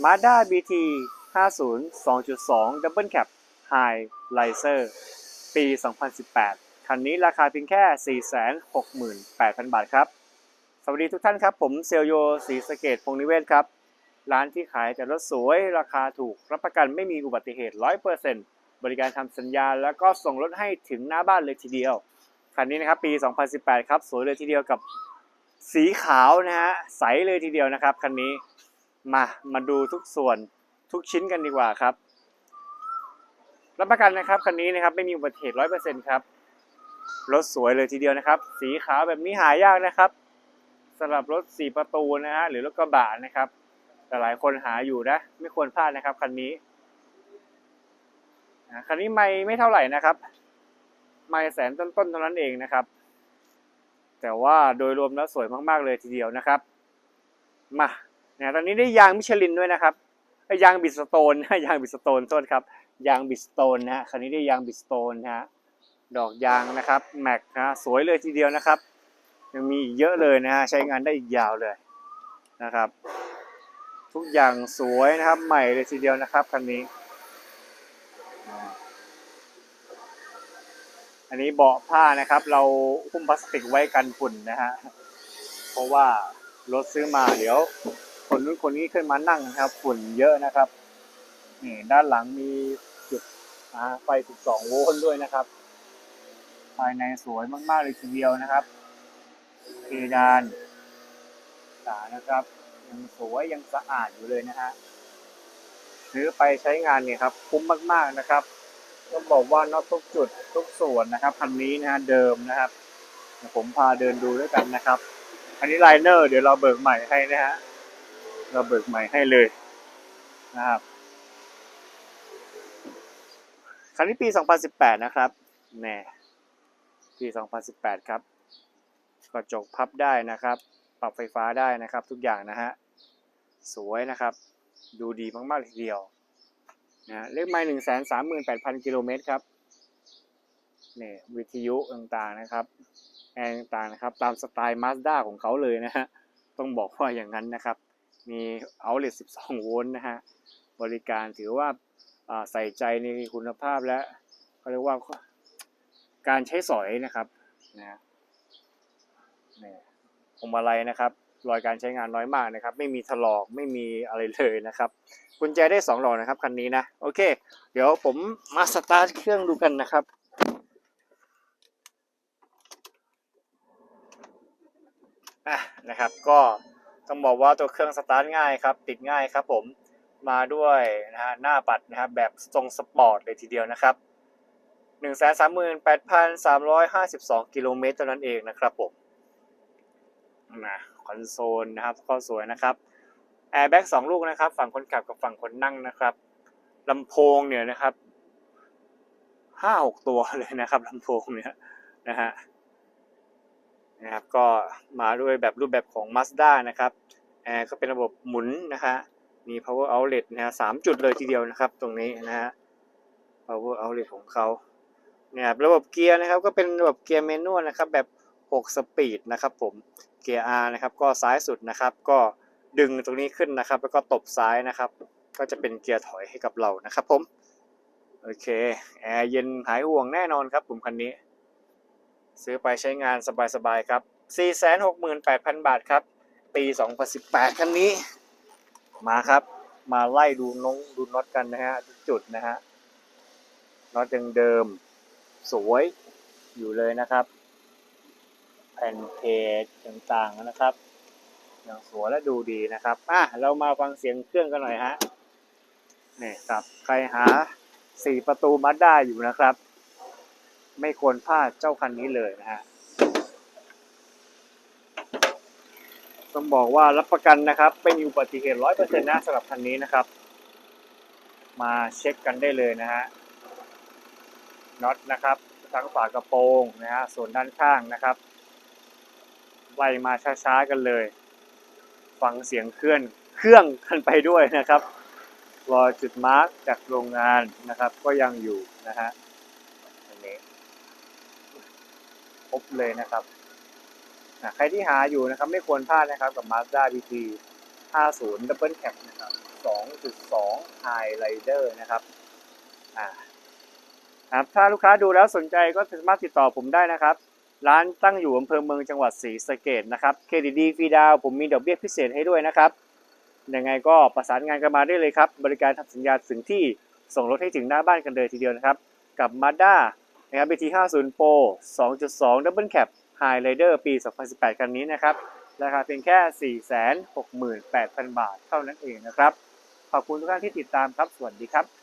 Mazda BT 50 2.2 Double Cab High Riser ปี 2018 คันนี้ราคาเพียงแค่ 468,000 บาทครับ สวัสดีทุกท่านครับ ผมเซลโยศรีสเกตพงนิเวศครับ ร้านที่ขายแต่รถสวย ราคาถูก รับประกันไม่มีอุบัติเหตุ 100%บริการทำสัญญา แล้วก็ส่งรถให้ถึงหน้าบ้านเลยทีเดียว คันนี้นะครับปี 2018 ครับ สวยเลยทีเดียวกับสีขาวนะฮะ ใสเลยทีเดียวนะครับคันนี้ มามาดูทุกส่วนทุกชิ้นกันดีกว่าครับ รับประกันนะครับคันนี้นะครับไม่มีอุบัติเหตุ100%ครับรถสวยเลยทีเดียวนะครับ สีขาวแบบนี้หายากนะครับสำหรับรถ4ประตูนะฮะหรือรถกระบะนะครับ แต่หลายคนหาอยู่นะ ไม่ควรพลาดนะครับคันนี้คันนี้ไม่ไม่เท่าไหร่นะครับ ไม่แสนต้นๆเท่านั้นเองนะครับ แต่ว่าโดยรวมแล้วสวยมากๆเลยทีเดียวนะครับ มา นี่ยตอนนี้ได้ยางมิชลินด้วยนะครับยางบิสโตนยางบิสโตนโทษครับ ยางบิสโตนนะคันนี้ได้ยางบิสโตนนะฮะดอกยางนะครับแม็กนะสวยเลยทีเดียวนะครับ ยังมีอีกเยอะเลยนะฮะใช้งานได้อีกยาวเลยนะครับ ทุกอย่างสวยนะครับใหม่เลยทีเดียวนะครับคันนี้ อันนี้เบาะผ้านะครับ เราหุ้มพลาสติกไว้กันฝุ่นนะฮะเพราะว่ารถซื้อมาเดี๋ยว คนนู้นคนนี้ขึ้นมานั่งนะครับ ฝุ่นเยอะนะครับนี่ด้านหลังมีจุดไฟ 12 โวลต์ด้วยนะครับ ภายในสวยมากๆเลยทีเดียวนะครับเพดานตานะครับ ยังสวยยังสะอาดอยู่เลยนะฮะซื้อไปใช้งานเนี่ยครับคุ้มมากๆนะครับต้องบอกว่าน็อตทุกจุดทุกส่วนนะครับคันนี้นะฮะเดิมนะครับผมพาเดินดูด้วยกันนะครับ อันนี้ไลเนอร์เดี๋ยวเราเบิกใหม่ให้นะฮะ เราเบิกใหม่ให้เลยนะครับคันนี้ปี 2018 นะครับแน่ปี 2018 ครับกระจกพับได้นะครับ ปรับไฟฟ้าได้นะครับทุกอย่างนะฮะ สวยนะครับ ดูดีมากๆเลยทีเดียวนะเลขไมล์หนึ่งแสนสามหมื่นแปดพันกิโลเมตรครับเนี่ยวิทยุต่างๆนะครับแอร์ต่างๆนะครับ ตามสไตล์มาสด้าของเขาเลยนะฮะ ต้องบอกว่าอย่างนั้นนะครับ มีเอาเล12 โวลต์นะฮะ บริการถือว่าใส่ใจในคุณภาพและเขาเรียกว่าการใช้สอยนะครับนะฮะเนี่ยพวงมาลัยนะครับ รอยการใช้งานน้อยมากนะครับ ไม่มีถลอกไม่มีอะไรเลยนะครับกุญแจได้สองดอกนะครับคันนี้นะ โอเค เดี๋ยวผมมาสตาร์ทเครื่องดูกันนะครับอะนะครับก็ ต้องบอกว่าตัวเครื่องสตาร์ทง่ายครับ ติดง่ายครับผมมาด้วยนะฮะหน้าปัดนะครับแบบทรงสปอร์ตเลยทีเดียวนะครับ 138,352 กิโลเมตรเท่านั้นเองนะครับผมนะคอนโซลนะครับก็สวยนะครับแอร์แบ็กสองลูกนะครับ ฝั่งคนขับกับฝั่งคนนั่งนะครับลำโพงเนี่ยนะครับห้าหกตัวเลยนะครับลำโพงเนี่ยนะฮะ นะครับก็มาด้วยแบบรูปแบบของ Mazda นะครับแอร์ก็เป็นระบบหมุนนะฮะมี power outlet นะฮะสามจุดเลยทีเดียวนะครับ ตรงนี้นะฮะ power outlet ของเขาเนี่ยครับระบบเกียร์นะครับก็เป็นระบบเกียร์เมนวลนะครับแบบ 6 สปีดนะครับผมเกียร์ R นะครับก็ซ้ายสุดนะครับก็ดึงตรงนี้ขึ้นนะครับ แล้วก็ตบซ้ายนะครับ ก็จะเป็นเกียร์ถอยให้กับเรานะครับผม โอเค แอร์เย็นหายห่วงแน่นอนครับผมคันนี้ ซื้อไปใช้งานสบายๆครับ 468,000 บาทครับ ปี 2018 คันนี้ มาครับ มาไล่ดูน้องดูน็อตกันนะฮะทุกจุดนะฮะ น็อตยังเดิม สวยอยู่เลยนะครับ แผ่นเพจต่างๆนะครับอย่างสวยและดูดีนะครับ อะ เรามาฟังเสียงเครื่องกันหน่อยฮะ นี่ครับ ใครหาสี่ประตูมาด้อยู่นะครับ ไม่ควรพลาดเจ้าคันนี้เลยนะฮะต้องบอกว่ารับประกันนะครับเป็นอุบัติเหตุร้อยเปอร์เซ็นต์นะสำหรับคันนี้นะครับ มาเช็คกันได้เลยนะฮะน็อตนะครับทั้งฝากระโปรงนะฮะส่วนด้านข้างนะครับไล่มาช้าๆกันเลย ฟังเสียงเคลื่อนเครื่องกันไปด้วยนะครับรอจุดมาร์กจากโรงงานนะครับก็ยังอยู่นะฮะอันนี้ค รบเลยนะครับใครที่หาอยู่นะครับไม่ควรพลาดนะครับกับ Mazda BT 50 Double Cab นะครับ 2.2 High Rider นะครับอ่าครับถ้าลูกค้าดูแล้วสนใจก็สามารถติดต่อผมได้นะครับ ร้านตั้งอยู่อำเภอเมืองจังหวัดศรีสะเกดนะครับเครดิตดีฟรีดาวผมมีดอกเบี้ยพิเศษให้ด้วยนะครับยังไงก็ประสานงานกันมาได้เลยครับ บริการทำสัญญาถึงที่ส่งรถให้ถึงหน้าบ้านกันเลยทีเดียวนะครับ กับ Mazda นะครับ BT50 Pro 2.2 Double Cab High Rider ปี 2018 คันนี้นะครับ ราคาเพียงแค่ 468,000 บาทเท่านั้นเองนะครับ ขอบคุณทุกท่านที่ติดตามครับ สวัสดีครับ